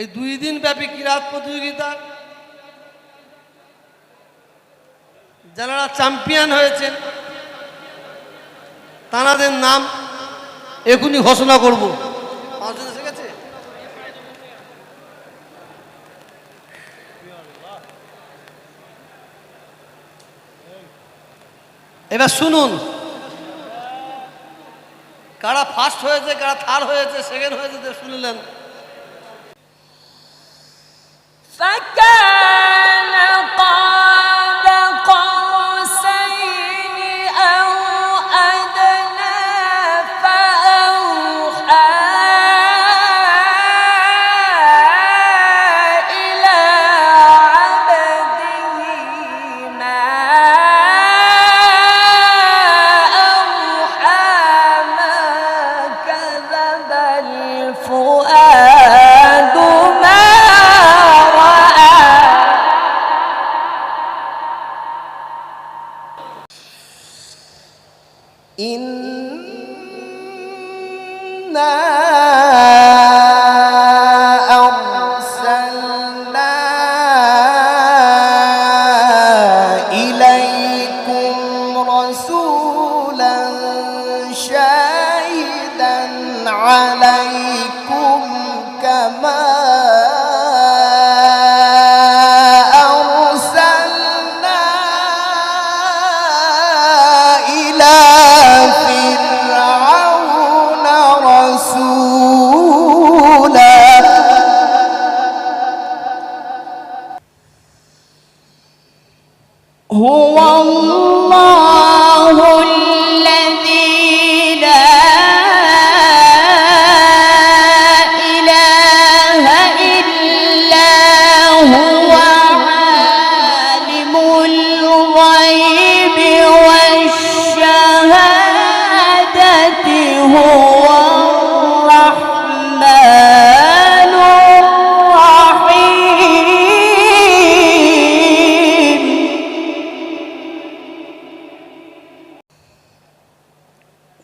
এই দুই দিন ব্যাপী কিরাত প্রতিযোগিতা? যারা চ্যাম্পিয়ন হয়েছেন তাঁদের নাম এখনই ঘোষণা করব। এসে গেছে? এবার শুনুন। কারা ফার্স্ট হয়েছে, কারা থার্ড হয়েছে সেকেন্ড হয়েছে শুনলেন। إنا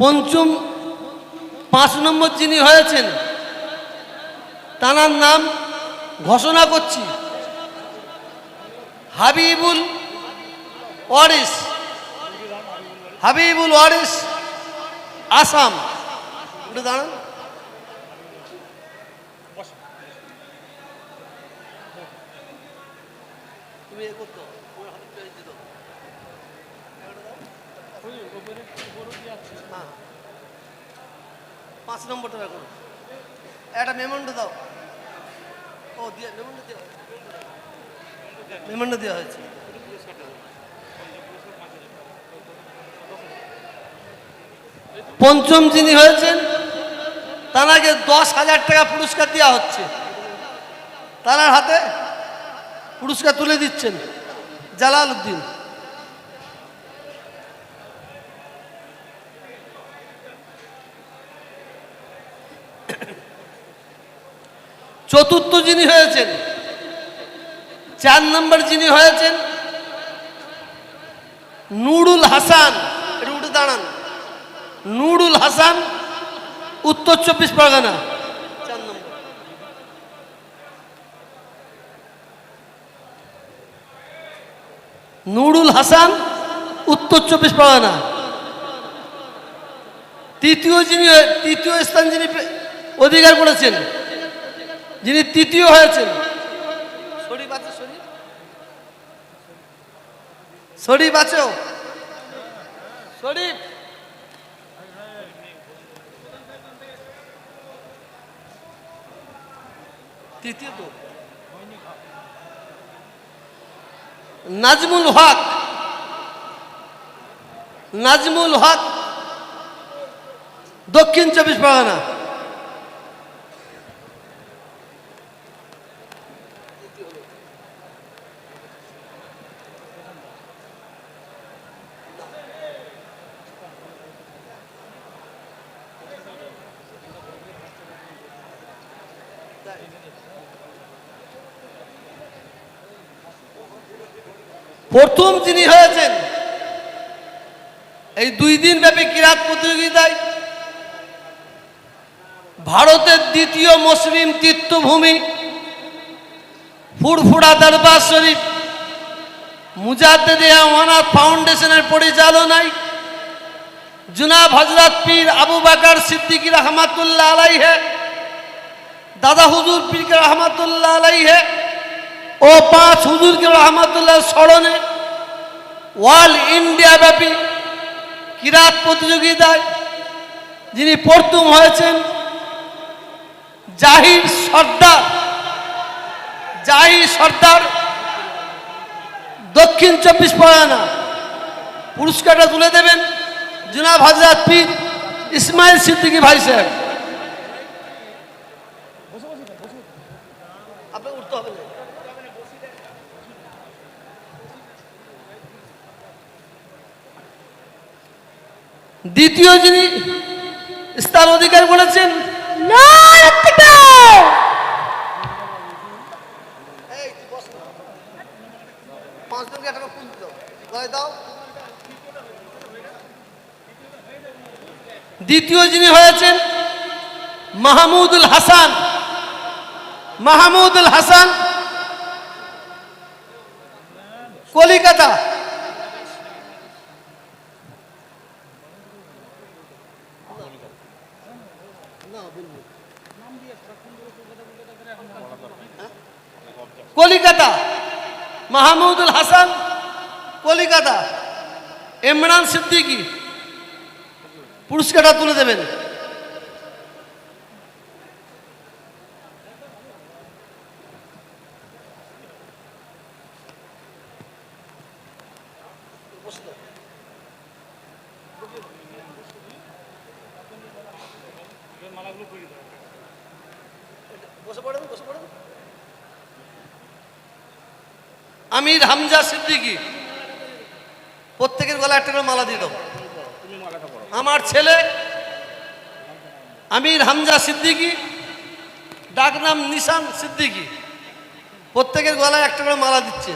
পঞ্চম পাঁচ নম্বর যিনি হয়েছেন তাঁর নাম ঘোষণা করছি। হাবিবুল ওয়ারিস। হাবিবুল ওয়ারিস, আসাম। দাঁড়ান। তুমি এ করতো। হ্যাঁ। পাঁচ নম্বরটা বের করো। একটা মেমন্টো দাও। ও, দিয়ে, মেমন্টো দেওয়া মেমন্টো দেওয়া হয়েছে। পঞ্চম যিনি হয়েছেন তানাকে দশ হাজার টাকা পুরস্কার দেওয়া হচ্ছে। তার হাতে পুরস্কার তুলে দিচ্ছেন জালাল উদ্দিন চতুর্থ যিনি হয়েছেন, চার নম্বর যিনি হয়েছেন, নুরুল হাসান। একটু উঠে দাঁড়ান। নুরুল হাসান উত্তর চব্বিশ পরগনা। চার নম্বর নুরুল হাসান উত্তর চব্বিশ পরগনা। তৃতীয় যিনি তৃতীয় স্থান যিনি অধিকার করেছেন যিনি তৃতীয় হয়েছেন। শরীফ আছে শরীফ? শরীফ আছেও? শরীফ? তৃতীয় তো নাজমুল হক নাজমুল হক দক্ষিণ চব্বিশ পরগনা। প্রথম যিনি হয়েছেন, এই দুই দিন ব্যাপী কিরাত প্রতিযোগিতায় ভারতের দ্বিতীয় মুসলিম তীর্থভূমি ফুরফুরা দরবার শরীফ, মুজাদ্দেদে ওয়ানাথ ফাউন্ডেশনের পরিচালনায় জুনাব হজরত পীর আবু বাকার সিদ্দিকী রহমাতুল্লাহ আলাইহে, দাদা হুজুর পীর রহমাতুল্লাহ আলাইহে ও পাঁচ হুজুরকে রহমাতুল্লাহ স্মরণে ওয়াল ইন্ডিয়া ব্যাপী কিরাত প্রতিযোগিতায় যিনি প্রথম হয়েছেন জাহির সর্দার জাহির সর্দার, দক্ষিণ চব্বিশ পরগনা। পুরস্কারটা তুলে দেবেন জুনাব হাজরাত পীর ইসমাইল সিদ্দিকী ভাই সাহেব। দ্বিতীয় যিনি স্থান অধিকার করেছেন দ্বিতীয় যিনি হয়েছেন মাহমুদুল হাসান মাহমুদুল হাসান কলিকাতা কলিকাতা। মাহমুদুল হাসান কলিকাতা। ইমরান সিদ্দিকী। পুরস্কারটা তুলে দেবেন। বসে পড়েন বসে পড়েন। আমির হামজা সিদ্দিকী প্রত্যেকের গলায় একটা করে মালা দিয়ে দাও আমার ছেলে আমির হামজা সিদ্দিকী ডাকনাম নিশান সিদ্দিকী প্রত্যেকের গলায় একটা করে মালা দিচ্ছে।